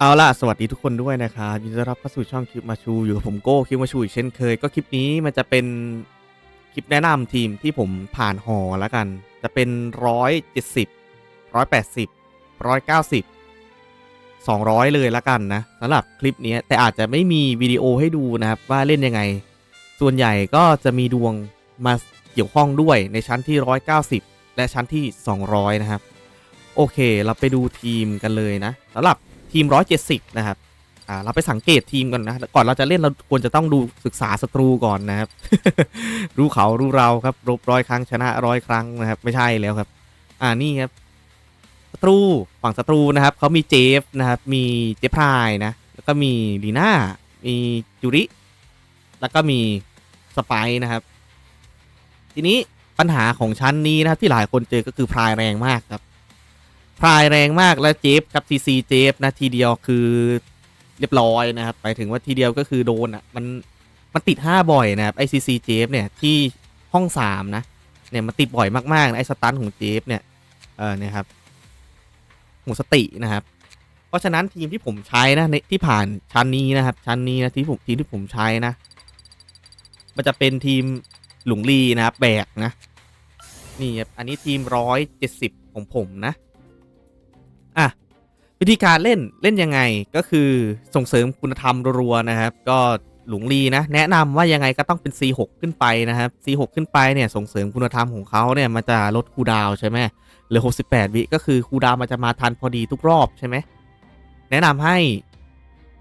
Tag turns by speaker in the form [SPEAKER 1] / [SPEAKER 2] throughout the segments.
[SPEAKER 1] เอาล่ะ สวัสดีทุกคนด้วยนะครับยินดีต้อนรับเข้าสู่ช่องคลิปมาชู อยู่กับผมโก้คลิปมาชูอีกเช่นเคย ก็คลิปนี้มันจะเป็นคลิปแนะนำทีมที่ผมผ่านหอแล้วกัน จะเป็นร้อยเจ็ดสิบร้อยแปดสิบร้อยเก้าสิบสองร้อยเลยละกันนะสำหรับคลิปนี้แต่อาจจะไม่มีวิดีโอให้ดูนะครับว่าเล่นยังไง ส่วนใหญ่ก็จะมีดวงมาเกี่ยวข้องด้วยในชั้นที่ร้อยเก้าสิบและชั้นที่สองร้อยนะครับ โอเค เราไปดูทีมกันเลยนะสำหรับ ทีม 170 นะครับอ่าเราไปสังเกตทีมก่อนนะ ก่อนเราจะเล่นเราควรจะต้องดูศึกษาศัตรูก่อนนะครับ รู้เขารู้เราครับรบร้อยครั้งชนะร้อยครั้งนะครับ ไม่ใช่แล้วครับ อ่านี่ครับศัตรูฝั่งศัตรูนะครับเขามีเจฟนะครับ มีเจฟพรายนะ แล้วก็มีลีน่า มีจูริ แล้วก็มีสไปซ์นะครับ ทีนี้ปัญหาของชั้นนี้นะครับที่หลายคนเจอก็คือพรายแรงมากครับ พรายแรงมากแล้วเจฟกับทีซีเจฟนะทีเดียวคือเรียบร้อยนะครับไปถึงว่าทีเดียวก็คือโดนอะมันมันติด 5 บ่อยนะครับไอซีซีเจฟเนี่ยที่ห้อง 3 นะเนี่ยมันติดบ่อยมากๆนะไอสตันของเจฟเนี่ยเออเนี่ยครับหมดสตินะครับ เพราะฉะนั้นทีมที่ผมใช้นะในที่ผ่านชั้นนี้นะครับ ชั้นนี้นะที่ผมทีมที่ผมใช้นะ มันจะเป็นทีมหลุงลีนะครับแบกนะนี่ครับอันนี้ทีมร้อยเจ็ดสิบของผมนะ อะวิธีการเล่นเล่นยังไงก็คือส่งเสริมคุณธรรมรัวๆนะครับ ก็หลวงลีนะ แนะนำว่ายังไงก็ต้องเป็น C6 ขึ้นไปนะครับ C6 ขึ้นไปเนี่ยส่งเสริมคุณธรรมของเขาเนี่ยมันจะลดคูดาวใช่ไหมเหลือ 68 วิก็คือคูดาวมันจะมาทันพอดีทุกรอบใช่ไหมแนะนำให้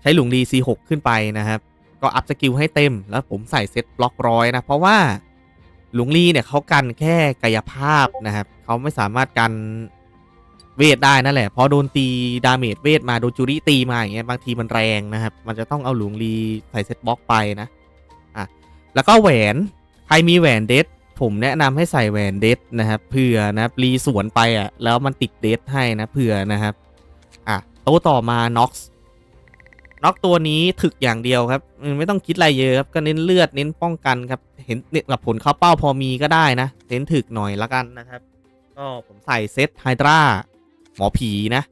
[SPEAKER 1] ใช้หลวงลี C6 ขึ้นไปนะครับ ก็อัพสกิลให้เต็มแล้วผมใส่เซตบล็อกร้อยนะ เพราะว่าหลวงลีเนี่ยเขากันแค่กายภาพนะครับเขาไม่สามารถกัน เวทได้นั่นแหละเพราะโดนตีดาเมจเวทมาโดนจูริตีมาอย่างเงี้ยบางทีมันแรงนะครับ มันจะต้องเอาหลวงลีใส่เซตบล็อกไปนะอะแล้วก็แหวนใครมีแหวนเดทผมแนะนำให้ใส่แหวนเดทนะครับเผื่อนะครับรีสวนไปอะแล้วมันติดเดทให้นะเผื่อนะครับอะโตะต่อมาน็อกซ์น็อกตัวนี้ถึกอย่างเดียวครับไม่ต้องคิดอะไรเยอะครับก็เน้นเลือดเน้นป้องกันครับเห็นเนี่ยกับผลเข้าเป้าพอมีก็ได้นะเน้นถึกหน่อยละกันนะครับก็ผมใส่เซตไฮดรา หมอผีนะ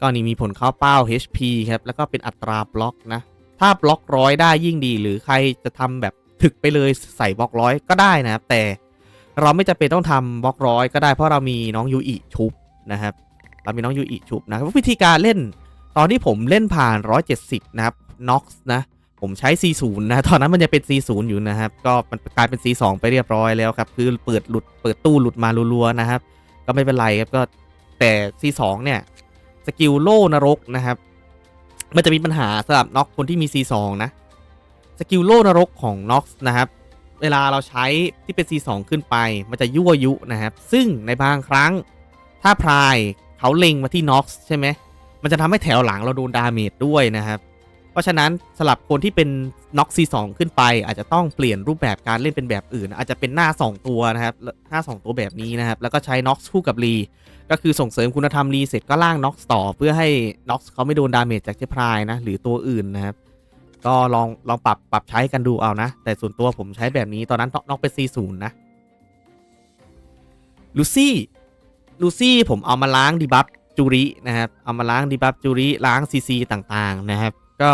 [SPEAKER 1] ก็นี่มีผลเข้าเป้า HP ครับ แล้วก็เป็นอัตราบล็อกนะ ถ้าบล็อกร้อยได้ยิ่งดี หรือใครจะทำแบบถึกไปเลยใส่บล็อกร้อยก็ได้นะครับ แต่เราไม่จำเป็นต้องทำบล็อกร้อยก็ได้เพราะเรามีน้องยูอิชุบนะครับ เรามีน้องยูอิชุบนะครับวิธีการเล่นตอนที่ผมเล่นผ่าน 170 นะครับ Nox นะ ผมใช้ C0 นะ ตอนนั้นมันจะเป็น C0 อยู่นะครับ ก็มันกลายเป็น C2 ไปเรียบร้อยแล้วครับ คือเปิดหลุดเปิดตู้หลุดมารัวๆนะครับ ก็ไม่เป็นไรครับ ก็ แต่ C2 เนี่ยสกิลโล่นรกนะครับ มันจะมีปัญหาสำหรับน็อกคนที่มี C2 นะสกิลโล่นรกของน็อกนะครับ เวลาเราใช้ที่เป็น C2 ขึ้นไป มันจะยั่วยุนะครับ ซึ่งในบางครั้งถ้าพรายเขาเล็งมาที่น็อกใช่ไหมมันจะทำให้แถวหลังเราโดนดาเมจด้วยนะครับ เพราะฉะนั้นสำหรับคนที่เป็นน็อก C2 ขึ้นไป อาจจะต้องเปลี่ยนรูปแบบการเล่นเป็นแบบอื่น อาจจะเป็นหน้า 2 ตัวนะครับหน้า 2 ตัวแบบนี้นะครับ แล้วก็ใช้น็อกคู่กับรี ก็คือส่งเสริมคุณธรรมรีเสร็จก็ล่างน็อกต่อเพื่อให้น็อกเขาไม่โดนดาเมจจากเจพรายนะ หรือตัวอื่นนะครับ ก็ลองลองปรับปรับใช้กันดูเอานะ แต่ส่วนตัวผมใช้แบบนี้ตอนนั้นน็อกเป็น C0 นะลูซี่ลูซี่ผมเอามาล้างดีบัฟจูรินะครับ เอามาล้างดีบัฟจูริล้างซีซีต่างๆนะครับ ก็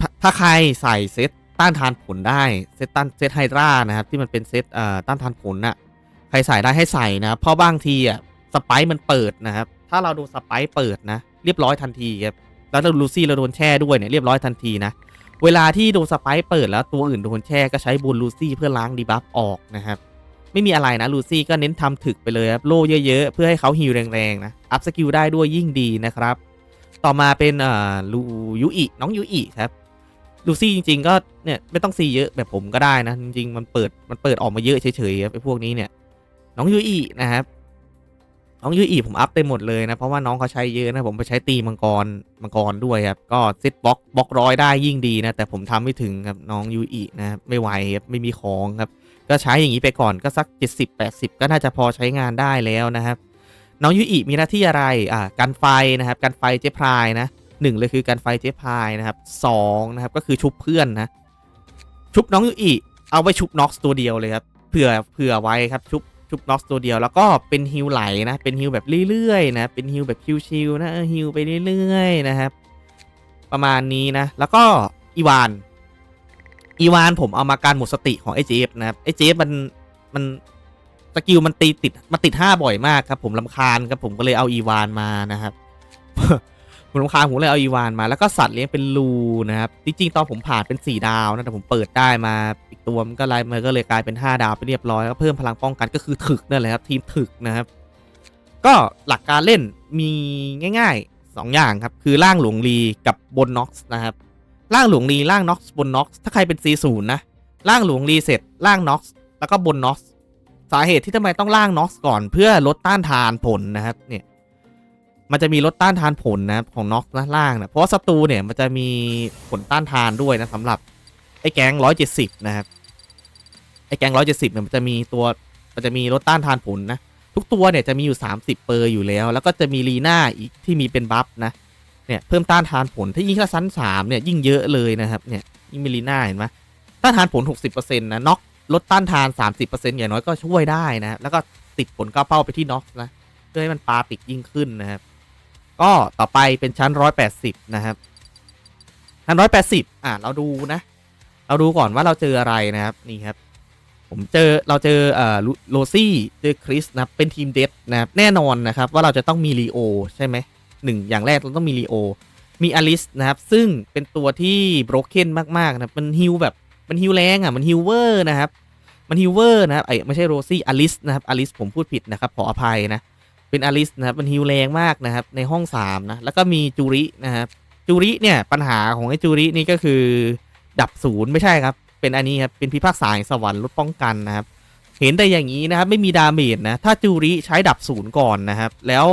[SPEAKER 1] ถ้าถ้าใครใส่เซตต้านทานผลได้เซตต้านเซตไฮดรานะครับ ที่มันเป็นเซตเอ่อต้านทานผลน่ะใครใส่ได้ให้ใส่นะเพราะบางทีอะ สไปค์มันเปิดนะครับ ถ้าเราโดนสไปค์เปิดนะ เรียบร้อยทันทีครับ แล้วเราลูซี่เราโดนแช่ด้วยเนี่ยเรียบร้อยทันทีนะ เวลาที่โดนสไปค์เปิดแล้วตัวอื่นโดนแช่ก็ใช้บูนลูซี่เพื่อล้างดีบัฟออกนะครับ ไม่มีอะไรนะลูซี่ก็เน้นทำถึกไปเลยครับโล่เยอะๆ เพื่อให้เขาฮิวแรงๆนะ อัพสกิลได้ด้วยยิ่งดีนะครับ ต่อมาเป็นเอ่อลูยูอิน้องยูอิครับลูซี่จริง ๆ ก็เนี่ยไม่ต้องซีเยอะแบบผมก็ได้นะ จริงๆมันเปิดมันเปิดออกมาเยอะเฉยๆครับไอ้พวกนี้เนี่ย น้องยูอีนะครับ น้องยูอีผมอัพเต็มหมดเลยนะ เพราะว่าน้องเขาใช้เยอะนะ ผมไปใช้ตีมังกรมังกรด้วยครับ ก็เซตบล็อกบล็อกร้อยได้ยิ่งดีนะ แต่ผมทำไม่ถึงครับน้องยูอีนะไม่ไหวครับไม่มีของครับ ก็ใช้อย่างนี้ไปก่อนก็สัก 70 80 ก็น่าจะพอใช้งานได้แล้วนะครับ น้องยูอีมีหน้าที่อะไรอ่ากันไฟนะครับกันไฟเจพรายนะหนึ่งเลยคือกันไฟเจพรายนะครับสองนะครับก็คือชุบเพื่อนนะชุบน้องยูอีเอาไว้ชุบน็อกตัวเดียวเลยครับเผื่อเผื่อไว้ครับชุบ ชุบน็อกตัวเดียวแล้วก็เป็นฮิลไหลนะ เป็นฮิลแบบเรื่อยๆนะ เป็นฮิลแบบชิวๆนะฮิลไปเรื่อยๆนะครับ ประมาณนี้นะ แล้วก็อีวานอีวานผมเอามาการหมดสติของไอเจฟนะครับไอเจฟมันมันสกิลมันตีติดมันติดห้าบ่อยมากครับผมลำคาญครับผมก็เลยเอาอีวานมานะครับ ผมลำคาญผมเลยเอาอีวานมาแล้วก็สัตว์เลี้ยงเป็นลูนะครับจริงๆตอนผมผ่านเป็นสี่ดาวนะแต่ผมเปิดได้มาอีกตัวมันก็ไล่มันก็เลยกลายเป็นห้าดาวไปเรียบร้อยแล้วก็เพิ่มพลังป้องกันก็คือถึกนั่นแหละครับทีมถึกนะครับ ก็หลักการเล่นมีง่ายๆสองอย่างครับคือล่างหลวงลีกับบนน็อกซ์นะครับล่างหลวงลีล่างน็อกซ์บนน็อกซ์ถ้าใครเป็น C0 นะล่างหลวงลีเสร็จล่างน็อกซ์แล้วก็บนน็อกซ์สาเหตุที่ทำไมต้องล่างน็อกซ์ก่อนเพื่อลดต้านทานผลนะครับเนี่ย มันจะมีลดต้านทานผลนะของน็อกซ์นล่างนะเพราะว่าศัตรูเนี่ยมันจะมีผลต้านทานด้วยนะสำหรับไอ้แก๊ง170นะครับไอ้แก๊ง170เจ็ดสิบเนี่ยมันจะมีตัวมันจะมีลดต้านทานผลนะทุกตัวเนี่ยจะมีอยู่ 30 เปอร์อยู่แล้ว แล้วก็จะมีลีน่าอีกที่มีเป็นบัฟนะเนี่ยเพิ่มต้านทานผลถ้ายิ่งถ้าชั้น3เนี่ยยิ่งเยอะเลยนะครับเนี่ยยิ่งมีลีน่าเห็นไหมต้านทานผล 60%นะน็อกลดต้านทาน 30%อย่างน้อยก็ช่วยได้นะแล้วก็ติดผลก้าวเป้าไปที่น็อกนะเพื่อให้มันปาปิกยิ่งขึ้นนะครับ ก็ต่อไปเป็นชั้น 180 นะครับ ชั้น 180 อะ เราดูนะ เราดูก่อนว่าเราเจออะไรนะครับ นี่ครับ ผมเจอเราเจอเอ่อโรซี่เจอคริสนะเป็นทีมเดฟนะครับแน่นอนนะครับว่าเราจะต้องมีลีโอใช่ไหมหนึ่งอย่างแรกเราต้องมีลีโอมีอลิสนะครับ ซึ่งเป็นตัวที่บรกเกนมากๆนะมันฮิวแบบมันฮิวแรงอะมันฮิวเวอร์นะครับ มันฮิวเวอร์นะครับไอ้ไม่ใช่โรซี่อลิสนะครับอลิสผมพูดผิดนะครับขออภัยนะ เป็นอลิสนะครับมันฮิวแรงมากนะครับ ในห้อง3นะ แล้วก็มีจูรินะครับจูริเนี่ยปัญหาของไอ้จูรินี่ก็คือ ดับศูนย์ไม่ใช่ครับ เป็นอันนี้ครับ เป็นพิพากษาแห่งสวรรค์ลดป้องกันนะครับ เห็นแต่อย่างนี้นะครับ ไม่มีดาเมจนะ ถ้าจูริใช้ดับศูนย์ก่อนนะครับ แล้ว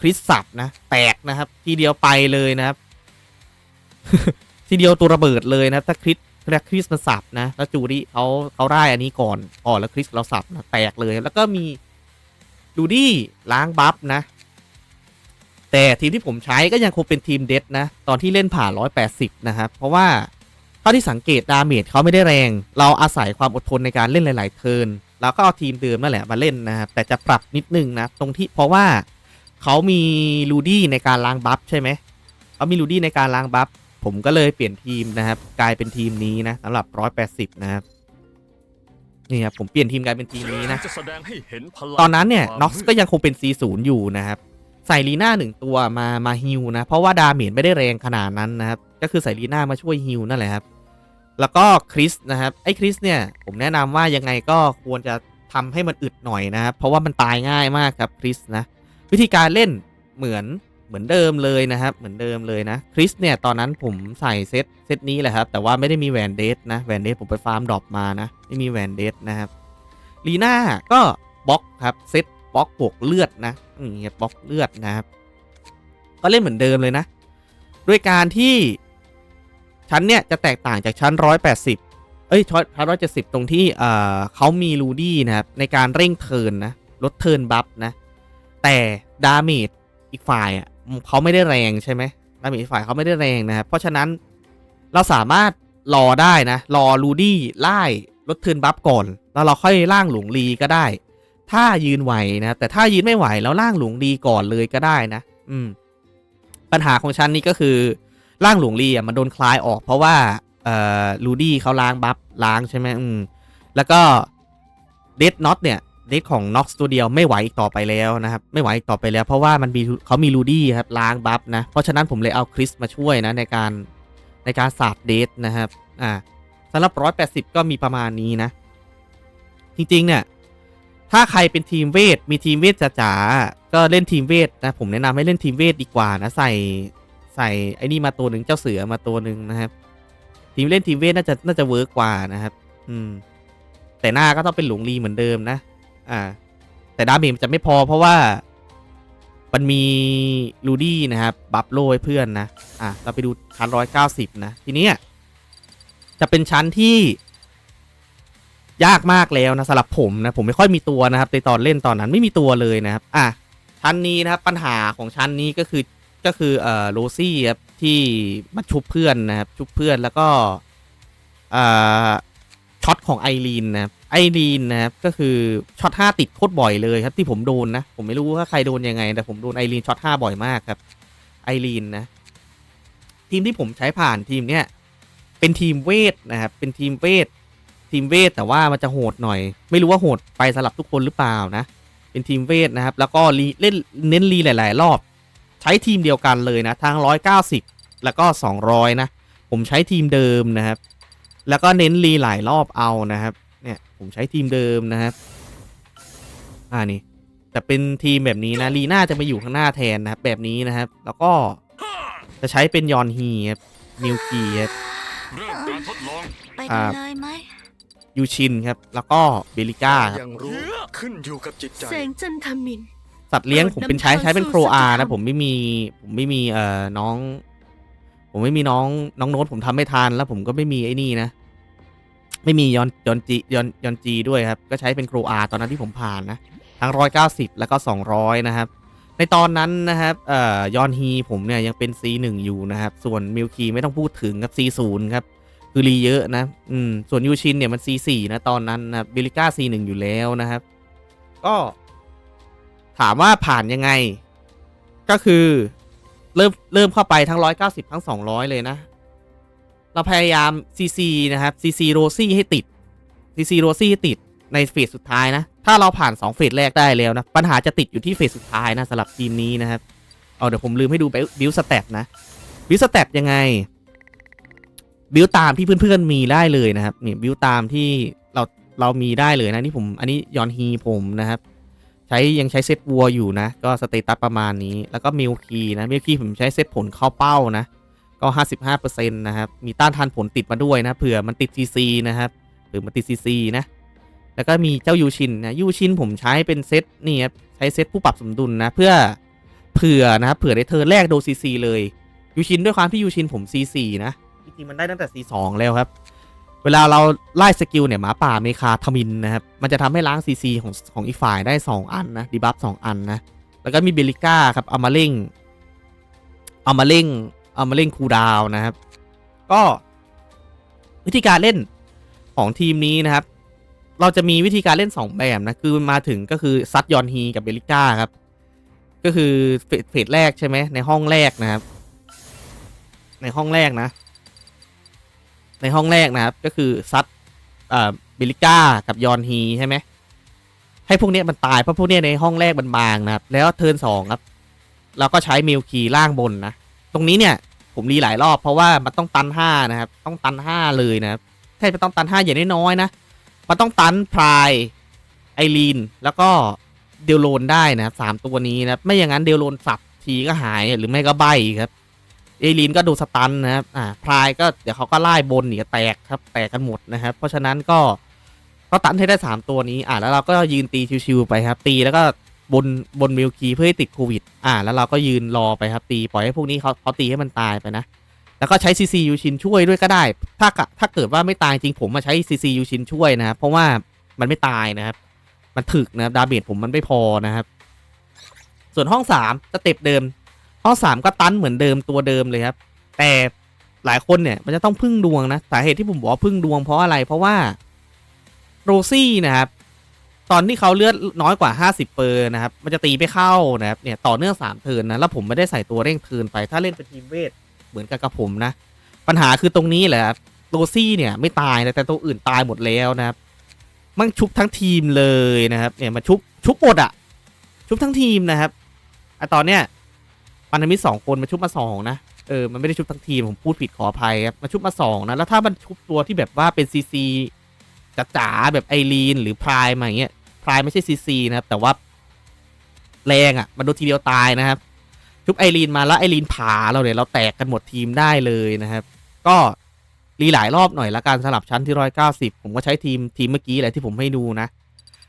[SPEAKER 1] คริสสับนะแตกนะครับ ทีเดียวไปเลยนะครับ ทีเดียวตัวระเบิดเลยนะถ้าคริสแล้วคริสมันสับนะ แล้วจูริเขาเขาได้อันนี้ก่อนก่อนแล้วคริสเราสับนะแตกเลยแล้วก็มี ดูดี้ล้างบัฟนะ แต่ทีมที่ผมใช้ก็ยังคงเป็นทีมเดดนะ ตอนที่เล่นผ่าน180 นะครับ เพราะว่าเท่าที่สังเกตดาเมจเขาไม่ได้แรง เราอาศัยความอดทนในการเล่นหลาย ๆ เทิร์นแล้วก็เอาทีมเดิมนั่นแหละมาเล่นนะครับ แต่จะปรับนิดนึงนะ ตรงที่เพราะว่าเขามีลูดี้ในการล้างบัฟใช่ไหมเขามีลูดี้ในการล้างบัฟผมก็เลยเปลี่ยนทีมนะครับ กลายเป็นทีมนี้นะสำหรับ 180 นะครับ นี่ครับผมเปลี่ยนทีมกลายเป็นทีมนี้นะ
[SPEAKER 2] จะแสดงให้เห็นพลัง
[SPEAKER 1] ตอนนั้นเนี่ย
[SPEAKER 2] ความ
[SPEAKER 1] น็อกซ์ก็ยังคงเป็น C0 อยู่นะครับใส่ลีน่าหนึ่งตัวมามาฮิลนะ เพราะว่าดาเมจไม่ได้แรงขนาดนั้นนะครับ ก็คือใส่ลีน่ามาช่วยฮิลนั่นแหละครับ แล้วก็คริสนะครับไอ้คริสเนี่ยผมแนะนำว่ายังไงก็ควรจะทำให้มันอึดหน่อยนะครับ เพราะว่ามันตายง่ายมากครับคริสนะ วิธีการเล่นเหมือน เหมือนเดิมเลยนะครับ เหมือนเดิมเลยนะคริสเนี่ยตอนนั้นผมใส่เซตเซตนี้แหละครับ แต่ว่าไม่ได้มีแวนเดสนะแวนเดสผมไปฟาร์มดรอปมานะ ไม่มีแวนเดสนะครับลีน่าก็บล็อกครับเซตบล็อกบวกเลือดนะอย่างเงี้ยบล็อกเลือดนะครับ ก็เล่นเหมือนเดิมเลยนะ ด้วยการที่ชั้นเนี่ยจะแตกต่างจากชั้น 180 เอ้ยชั้น170ตรงที่เอ่อเขามีลูดี้นะครับในการเร่งเทินนะลดเทินบัฟนะแต่ดาเมจอีกฝ่ายอะ เขาไม่ได้แรงใช่ไหมดาเมจอีฝ่ายเขาไม่ได้แรงนะครับ เพราะฉะนั้นเราสามารถรอได้นะ รอลูดี้ไล่ลดเทินบัฟก่อน แล้วเราค่อยล่างหลวงลีก็ได้ ถ้ายืนไหวนะ แต่ถ้ายืนไม่ไหวแล้วล่างหลวงลีก่อนเลยก็ได้นะ อืม ปัญหาของฉันนี่ก็คือร่างหลวงลีอะมันโดนคลายออกเพราะว่าเอ่อลูดี้เขาล้างบัฟล้างใช่ไหมอืม แล้วก็เดดน็อตเนี่ย เดดของน็อกตัวเดียวไม่ไหวอีกต่อไปแล้วนะครับ ไม่ไหวอีกต่อไปแล้ว เพราะว่ามันมีเขามีลูดี้ครับล้างบัฟนะ เพราะฉะนั้นผมเลยเอาคริสมาช่วยนะในการในการสาดเดดนะครับอ่าสำหรับร้อยแปดสิบก็มีประมาณนี้นะ จริง ๆ เนี่ย ถ้าใครเป็นทีมเวท มีทีมเวทจ๋าๆก็เล่นทีมเวทนะ ผมแนะนำให้เล่นทีมเวทดีกว่านะ ใส่ใส่ไอ้นี่มาตัวหนึ่งเจ้าเสือมาตัวหนึ่งนะครับ ทีมเล่นทีมเวทน่าจะน่าจะเวิร์กกว่านะครับ อืม แต่หน้าก็ต้องเป็นหลวงลีเหมือนเดิมนะ อ่า แต่ดาเมจจะไม่พอเพราะว่า มันมีลูดี้นะครับ บัฟโลให้เพื่อนนะ อะ เราไปดูชั้นร้อยเก้าสิบนะ ทีนี้จะเป็นชั้นที่ ยากมากแล้วนะสำหรับผมนะ ผมไม่ค่อยมีตัวนะครับในตอนเล่นตอนนั้นไม่มีตัวเลยนะครับ อะ ชั้นนี้นะครับ ปัญหาของชั้นนี้ก็คือก็คือเอ่อโรซี่ครับที่มาชุบเพื่อนนะครับ ชุบเพื่อนแล้วก็อ่อ ช็อตของไอรีนนะครับไอรีนนะครับก็คือช็อตห้าติดโคตรบ่อยเลยครับที่ผมโดนนะ ผมไม่รู้ว่าใครโดนยังไง แต่ผมโดนไอรีนช็อตห้าบ่อยมากครับไอรีนนะ ทีมที่ผมใช้ผ่านทีมเนี้ยเป็นทีมเวทนะครับ เป็นทีมเวททีมเวทแต่ว่ามันจะโหดหน่อย ไม่รู้ว่าโหดไปสำหรับทุกคนหรือเปล่านะ เป็นทีมเวทนะครับ แล้วก็เล่นเน้นรีหลาย ๆ รอบ ใช้ทีมเดียวกันเลยนะทั้ง190 แล้วก็ 200 นะ ผมใช้ทีมเดิมนะครับ แล้วก็เน้นรีหลายรอบเอานะครับ เนี่ยผมใช้ทีมเดิมนะครับ อ่านี่ แต่เป็นทีมแบบนี้นะลีน่าจะมาอยู่ข้างหน้าแทนนะครับ แบบนี้นะครับ แล้วก็จะใช้เป็นยอนฮีครับมิวกีครับ
[SPEAKER 2] เริ่มการทดลอง
[SPEAKER 3] ไป
[SPEAKER 1] ครั
[SPEAKER 3] กัน
[SPEAKER 1] บ
[SPEAKER 3] เลยไหม
[SPEAKER 1] ยูชินครับ แล้วก็เบลิก้าครับ
[SPEAKER 4] ยังรู้ขึ้นอยู่กับจิตใจ
[SPEAKER 3] แสงจันทมิน
[SPEAKER 1] สัตว์เลี้ยงผมเป็นใช้
[SPEAKER 3] นำทาง
[SPEAKER 1] ใช้เป็น
[SPEAKER 3] สู่
[SPEAKER 1] โครอา
[SPEAKER 3] สัจธรร
[SPEAKER 1] นะ
[SPEAKER 3] ม
[SPEAKER 1] ผมไม่มีผมไม่มีเอ่อน้อง ผมไม่มีน้องน้องโน้ตผมทำไม่ทันแล้วผมก็ไม่มีไอ้นี่นะ ไม่มียอนยอนจียอนยอนจีด้วยครับ ก็ใช้เป็นโครอาตอนนั้นที่ผมผ่านนะ ทั้งร้อยเก้าสิบแล้วก็สองร้อยนะครับ ในตอนนั้นนะครับเอ่อยอนฮีผมเนี่ยยังเป็น C1 อยู่นะครับ ส่วนมิลคีไม่ต้องพูดถึงครับ C0 ครับคือรีเยอะนะ อืม ส่วนยูชินเนี่ยมัน C4 นะตอนนั้นนะบิลิก้า C1 อยู่แล้วนะครับ ก็ ถามว่าผ่านยังไง ก็คือ เริ่มเริ่มเข้าไปทั้ง 190 ทั้ง 200 เลยนะ เราพยายาม CC นะครับ CC โรซี่ให้ติด CC โรซี่ให้ติดในเฟสสุดท้ายนะ ถ้าเราผ่าน 2 เฟสแรกได้แล้วนะ ปัญหาจะติดอยู่ที่เฟสสุดท้ายนะสำหรับทีมนี้นะครับ เอาเดี๋ยวผมลืมให้ดูบิวสเตตนะ บิวสเตตยังไง บิวตามที่เพื่อนๆมีได้เลยนะครับนี่บิวตามที่เราเรามีได้เลยนะนี่ผมอันนี้ยอนฮีผมนะครับ ใช้ยังใช้เซตวัวอยู่นะ ก็สเตตัสประมาณนี้ แล้วก็มิลคีนะมิลคีผมใช้เซตผลเข้าเป้านะ ก็ 55%นะครับ มีต้านทานผลติดมาด้วยนะ เผื่อมันติด CC นะครับหรือมันติด CC นะ แล้วก็มีเจ้ายูชินนะยูชินผมใช้เป็นเซตนี่ครับ ใช้เซตผู้ปรับสมดุลนะ เพื่อเผื่อนะครับ เผื่อในเธอแรกโดน CC เลยยูชินด้วยความที่ยูชินผม C4 นะ จริงๆมันได้ตั้งแต่ C2 แล้วครับ เวลาเราไล่สกิลเนี่ยหมาป่าเมคาทมินนะครับ มันจะทำให้ล้าง CC ของของอีกฝ่ายได้ 2 อันนะดีบัฟสอันนะ แล้วก็มีเบลิก้าครับเอามาเร่งเอามาเร่งเอามาเร่งคูดาวนะครับ ก็วิธีการเล่นของทีมนี้นะครับ เราจะมีวิธีการเล่น 2 แบบนะ คือมาถึงก็คือซัดยอนฮีกับเบลิก้าครับ ก็คือเฟสแรกใช่ไหมในห้องแรกนะครับ ในห้องแรกนะ ในห้องแรกนะครับ ก็คือซัดอ่าเบลิก้ากับยอนฮีใช่ไหมให้พวกเนี้ยมันตายเพราะพวกเนี้ยในห้องแรกมันบางนะครับ แล้วเทิร์นสองครับเราก็ใช้มิลคีล่างบนนะ ตรงนี้เนี่ยผมรีหลายรอบเพราะว่ามันต้องตันห้านะครับ ต้องตันห้าเลยนะครับแค่จะต้องตันห้าอย่างน้อยๆนะ มันต้องตันพรายไอรีนแล้วก็เดลโลนได้นะครับสามตัวนี้นะไม่อย่างนั้นเดลโลนสับทีก็หายหรือไม่ก็ใบครับ ไอรีนก็โดนสตันนะครับ อ่าพรายก็เดี๋ยวเขาก็ไล่บนเนี่ยแตกครับ แตกกันหมดนะครับ เพราะฉะนั้นก็ก็ตันให้ได้ 3 ตัวนี้ อ่าแล้วเราก็ยืนตีชิวๆไปครับ ตีแล้วก็บนบนมิลคีเพื่อให้ติดโควิด อ่า แล้วเราก็ยืนรอไปครับ ตีปล่อยให้พวกนี้เขาเขาตีให้มันตายไปนะ แล้วก็ใช้ซีซียูชินช่วยด้วยก็ได้ ถ้ากะถ้าเกิดว่าไม่ตายจริงผมมาใช้ซีซียูชินช่วยนะครับ เพราะว่ามันไม่ตายนะครับ มันถึกนะครับ ดาเมจผมมันไม่พอนะครับ ส่วนห้องสามสเต็ปเดิม ห้องสามก็ตันเหมือนเดิมตัวเดิมเลยครับ แต่หลายคนเนี่ยมันจะต้องพึ่งดวงนะสาเหตุที่ผมบอกว่าพึ่งดวงเพราะอะไรเพราะว่าโรซี่นะครับตอนที่เขาเลือดน้อยกว่า 50 เปอร์นะครับ มันจะตีไม่เข้านะครับเนี่ยต่อเนื่อง3เทินนะ แล้วผมไม่ได้ใส่ตัวเร่งเทินไป ถ้าเล่นเป็นทีมเวทเหมือนกับกับผมนะ ปัญหาคือตรงนี้แหละโรซี่เนี่ยไม่ตายนะแต่ตัวอื่นตายหมดแล้วนะครับ มันชุบทั้งทีมเลยนะครับ เนี่ยมาชุบชุบหมดอะชุบทั้งทีมนะครับอะตอนเนี้ย ปันธมิตรสองคนมาชุบมาสองนะเออมันไม่ได้ชุบทั้งทีม ผมพูดผิดขออภัยครับมาชุบมาสองนะ แล้วถ้ามันชุบตัวที่แบบว่าเป็นซีซีจ๋าๆแบบไอรีนหรือพรายมาอย่างเงี้ยพรายไม่ใช่ซีซีนะครับ แต่ว่าแรงอะ่ะ มันโดนทีเดียวตายนะครับ ชุบไอรีนมาแล้วไอรีนผาเราเนี่ยเราแตกกันหมดทีมได้เลยนะครับ ก็รีหลายรอบหน่อยละกันสลับชั้นที่ร้อยเก้าสิบผมก็ใช้ทีมทีมเมื่อกี้แหละที่ผมให้ดูนะ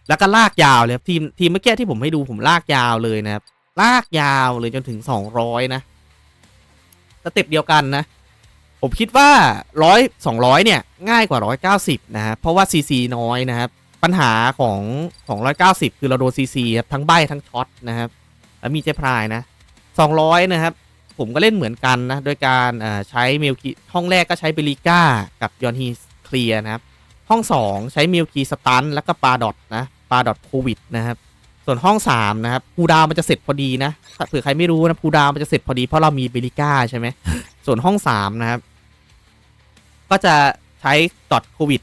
[SPEAKER 1] แล้วก็ลากยาวเลยครับทีมทีมเมื่อกี้ที่ผมให้ดูผมลากยาวเลยนะครับ ลากยาวเลยจนถึงสองร้อยนะสเต็ปเดียวกันนะ ผมคิดว่าร้อยสองร้อยเนี่ยง่ายกว่าร้อยเก้าสิบนะครับเพราะว่าซีซีน้อยนะครับปัญหาของของร้อยเก้าสิบคือเราโดนซีซีครับทั้งใบทั้งช็อตนะครับแล้วมีเจพรายนะสองร้อยนะครับผมก็เล่นเหมือนกันนะ โดยการใช้มิลคีห้องแรกก็ใช้เบลิก้ากับยอนฮีเคลียนะครับ ห้อง 2 ใช้มิลคีสตันแล้วก็ปาดอทนะปาดอทโควิดนะครับ ส่วนห้องสามนะครับคูดาวมันจะเสร็จพอดีนะเผื่อใครไม่รู้นะคูดาวมันจะเสร็จพอดีเพราะเรามีเบลิก้าใช่ไหมส่วนห้องสามนะครับ ก็จะใช้ดอทโควิด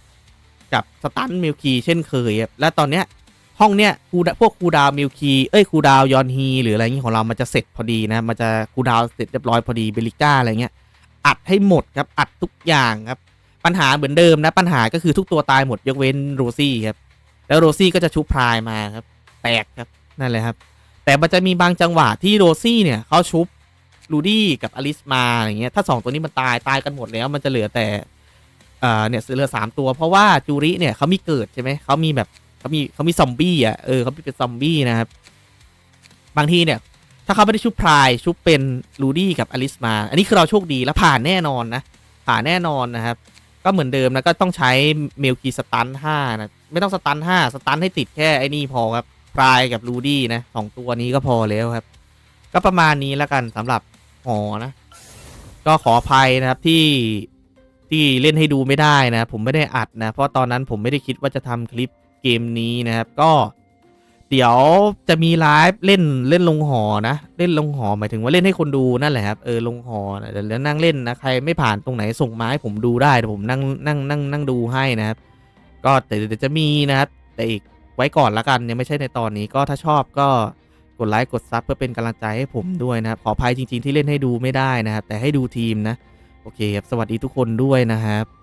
[SPEAKER 1] กับสตันมิลคีเช่นเคยและตอนเนี้ยห้องเนี้ยคูพวกคูดาวมิลคีเอ้ยคูดาวยอนฮีหรืออะไรอย่างงี้ของเรามันจะเสร็จพอดีนะ มันจะคูดาวเสร็จเรียบร้อยพอดีเบลิก้าอะไรเงี้ย อัดให้หมดครับ อัดทุกอย่างครับ ปัญหาเหมือนเดิมนะ ปัญหาก็คือทุกตัวตายหมดยกเว้นโรซี่ครับ แล้วโรซี่ก็จะชุบพรายมาครับ แตกครับนั่นแหละครับ แต่มันจะมีบางจังหวะที่โรซี่เนี่ยเขาชุบลูดี้กับอลิสมาอะไรเงี้ยถ้าสองตัวนี้มันตายตายกันหมดแล้ว มันจะเหลือแต่เอ่อเนี่ยเหลือสามตัวเพราะว่าจูริเนี่ยเขามีเกิดใช่ไหมเขามีแบบเขามีเขามีซอมบี้อะเออเขาเป็นซอมบี้นะครับ บางทีเนี่ย ถ้าเขาไม่ได้ชุบพรายชุบเป็นลูดี้กับอลิสมา อันนี้คือเราโชคดีแล้วผ่านแน่นอนนะ ผ่านแน่นอนนะครับ ก็เหมือนเดิมนะก็ต้องใช้เมลคีสตันห้านะไม่ต้องสตันห้าสตันให้ติดแค่ไอ้นี่พอครับ พรายกับลูดี้นะสองตัวนี้ก็พอแล้วครับ ก็ประมาณนี้แล้วกันสำหรับหอนะ ก็ขออภัยนะครับที่ที่เล่นให้ดูไม่ได้นะ ผมไม่ได้อัดนะ เพราะตอนนั้นผมไม่ได้คิดว่าจะทำคลิปเกมนี้นะครับ ก็เดี๋ยวจะมีไลฟ์เล่นเล่นลงหอนะ เล่นลงหอหมายถึงว่าเล่นให้คนดูนั่นแหละครับเออลงหอนะเดี๋ยวแล้วนั่งเล่นนะใครไม่ผ่านตรงไหนส่งมาให้ผมดูได้เดี๋ยวผมนั่งนั่งนั่งนั่งดูให้นะครับ ก็แต่เดี๋ยวจะมีนะครับแต่อีก ไว้ก่อนละกันยังไม่ใช่ในตอนนี้ก็ถ้าชอบก็กดไลค์กดซับเพื่อเป็นกำลังใจให้ผมด้วยนะครับขออภัยจริง ๆ ที่เล่นให้ดูไม่ได้นะครับแต่ให้ดูทีมนะ โอเคครับ สวัสดีทุกคนด้วยนะครับ